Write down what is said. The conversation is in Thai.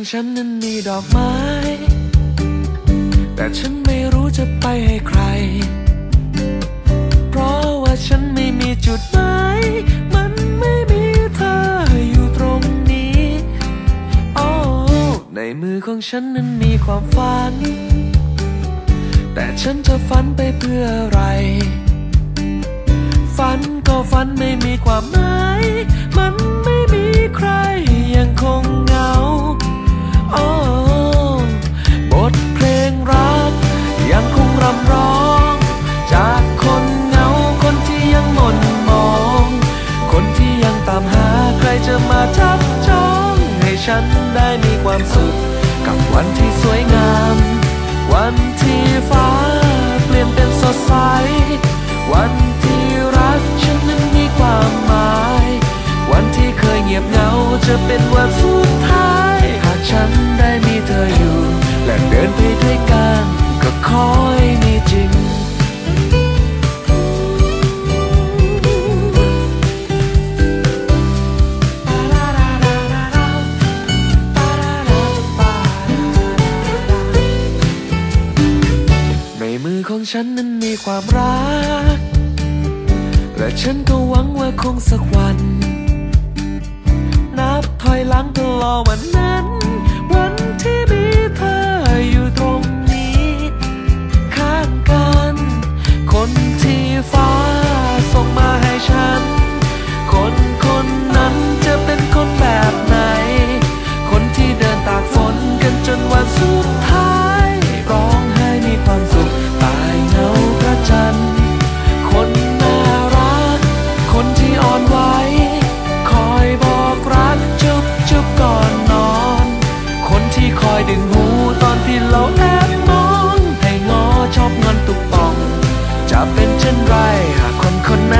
ของฉันนั้นมีดอกไม้ แต่ฉันไม่รู้จะไปให้ใคร เพราะว่าฉันไม่มีจุดหมายมันไม่มีเธออยู่ตรงนี้โอ้ในมือของฉันนั้นมีความฝัน แต่ฉันจะฝันไปเพื่ออะไร ฝันก็ฝันไม่มีความหมายมัน ฉันได้มีความสุข กับวันที่สวยงาม วันที่ฟ้าเปลี่ยนเป็นสดใส วันที่รักฉันนั้นมีความหมาย วันที่เคยเงียบเหงาจะเป็นวันสุดท้ายหากฉัน ของฉันนั้นมีความรัก และฉันก็หวังว่าคงสักวัน นับถอยหลังตลอดวันนั้นวัน ที่คอยดึงหูตอนที่เราแอบมองให้งอชอบงอนตุกป่อง จะเป็นเช่นไรหากคนคนนั้น